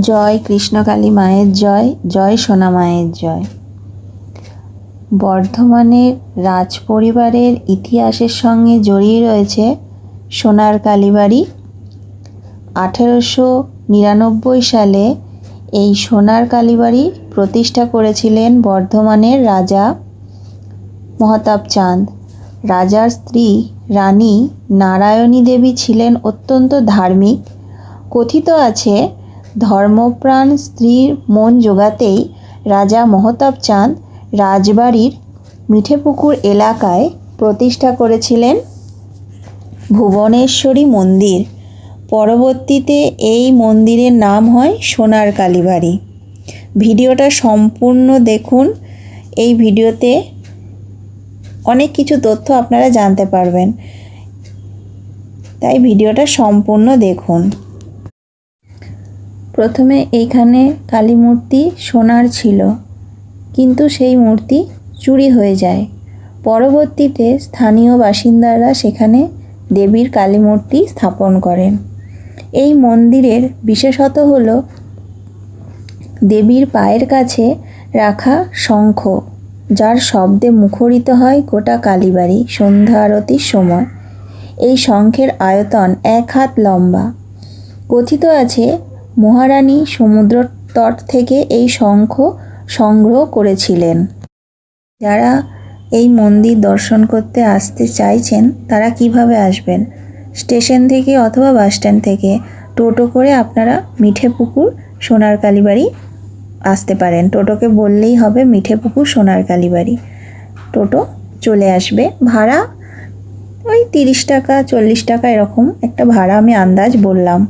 জয় কৃষ্ণকালী মায়ের জয় জয় সোনা মায়ের জয়। বর্ধমানের রাজ পরিবারের ইতিহাসের সঙ্গে জড়িয়ে রয়েছে সোনার কালীবাড়ি। আঠেরোশো নিরানব্বই সালে এই সোনার কালীবাড়ি প্রতিষ্ঠা করেছিলেন বর্ধমানের রাজা মহাতাব চাঁদ। রাজার স্ত্রী রানী নারায়ণী দেবী ছিলেন অত্যন্ত ধার্মিক। কথিত আছে ধর্মপ্রাণ স্ত্রীর মন জোগাতেই রাজা মহতাব চাঁদ রাজবাড়ির মিঠেপুকুর এলাকায় প্রতিষ্ঠা করেছিলেন ভুবনেশ্বরী মন্দির। পরবর্তীতে এই মন্দিরের নাম হয় সোনার কালীবাড়ি। ভিডিওটা সম্পূর্ণ দেখুন। এই ভিডিওতে অনেক কিছু তথ্য আপনারা জানতে পারবেন। তাই ভিডিওটা সম্পূর্ণ দেখুন। প্রথমে এইখানে কালী মূর্তি সোনার ছিল, কিন্তু সেই মূর্তি চুরি হয়ে যায়। পরবর্তীতে স্থানীয় বাসিন্দারা সেখানে দেবীর কালী মূর্তি স্থাপন করেন। এই মন্দিরের বিশেষত হল দেবীর পায়ের কাছে রাখা শঙ্খ, যার শব্দে মুখরিত হয় গোটা কালীবাড়ি সন্ধ্যা আরতির সময়। এই শঙ্খের আয়তন এক হাত লম্বা। কথিত আছে মহারানী সমুদ্র তট থেকে এই শঙ্খ সংগ্রহ করেছিলেন। যারা এই মন্দির দর্শন করতে আসতে চাইছেন, তারা কীভাবে আসবেন? স্টেশন থেকে অথবা বাস স্ট্যান্ড থেকে টোটো করে আপনারা মিঠে পুকুর সোনার কালীবাড়ি আসতে পারেন। টোটোকে বললেই হবে মিঠে পুকুর সোনার কালীবাড়ি। টোটো চলে আসবে। ভাড়া ওই তিরিশ টাকা, চল্লিশ টাকা এরকম একটা ভাড়া আমি আন্দাজ বললাম।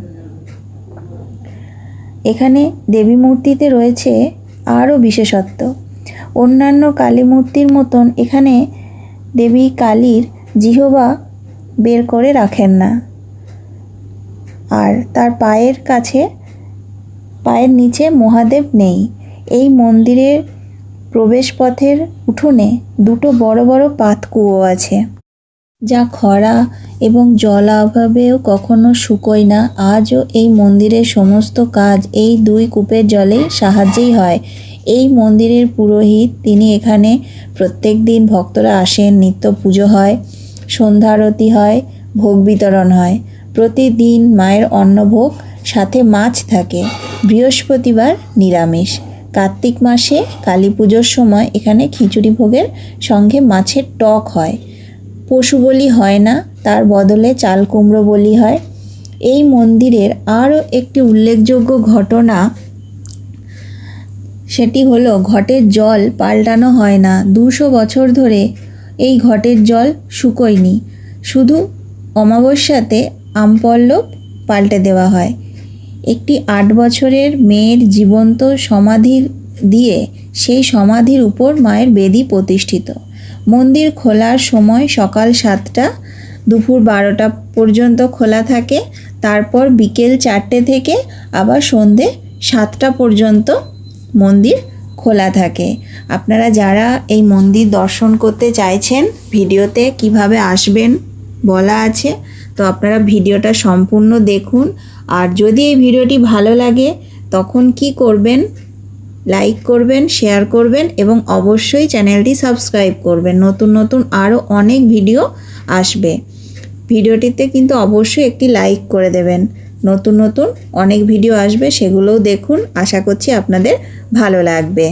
এখানে দেবী মূর্তিতে রয়েছে আরও বিশেষত্ব। অন্যান্য কালী মূর্তির মতন এখানে দেবী কালীর জিহবা বের করে রাখেন না। আর তার পায়ের কাছে, পায়ের নিচে মহাদেব নেই। এই মন্দিরের প্রবেশপথের উঠোনে দুটো বড় বড় পাতকুয়ো আছে। যা খরা এবং জল অভাবেও কখনো শুকোয় না, আজও এই মন্দিরের সমস্ত কাজ এই দুই কূপের জলে সাহায্যেই হয়। এই মন্দিরের পুরোহিত, তিনি এখানে প্রত্যেক দিন ভক্তরা আসেন, নিত্য পুজো হয়, সন্ধ্যা আরতি হয়, ভোগ বিতরণ হয়। প্রতিদিন মায়ের অন্নভোগ, সাথে মাছ থাকে। বৃহস্পতিবার নিরামিষ। কার্তিক মাসে কালী পুজোর সময় এখানে খিচুড়ি ভোগের সঙ্গে মাছের টক হয়। পশু বলি হয় না, তার বদলে চাল কুমড়ো বলি হয়। এই মন্দিরের আরও একটি উল্লেখযোগ্য ঘটনা, সেটি হলো ঘটের জল পাল্টানো হয় না। দুশো বছর ধরে এই ঘটের জল শুকোয়নি। শুধু অমাবস্যাতে আমপল্লব পাল্টে দেওয়া হয়। একটি আট বছরের মেয়ের জীবন্ত সমাধি দিয়ে সেই সমাধির উপর মায়ের বেদি প্রতিষ্ঠিত। মন্দির খোলার সময় সকাল সাতটা, দুপুর বারোটা পর্যন্ত খোলা থাকে। তারপর বিকেল চারটে থেকে আবার সন্ধে সাতটা পর্যন্ত মন্দির খোলা থাকে। আপনারা যারা এই মন্দির দর্শন করতে চাইছেন, ভিডিওতে কীভাবে আসবেন বলা আছে, তো আপনারা ভিডিওটা সম্পূর্ণ দেখুন। আর যদি এই ভিডিওটি ভালো লাগে, তখন কি করবেন? লাইক করবেন শেয়ার করবেন এবং অবশ্যই চ্যানেলটি সাবস্ক্রাইব করবেন। নতুন নতুন আরও অনেক ভিডিও আসবে। ভিডিওটিতে কিন্তু অবশ্যই একটি লাইক করে দেবেন। নতুন নতুন অনেক ভিডিও আসবে, সেগুলোও দেখুন। আশা করছি আপনাদের ভালো লাগবে।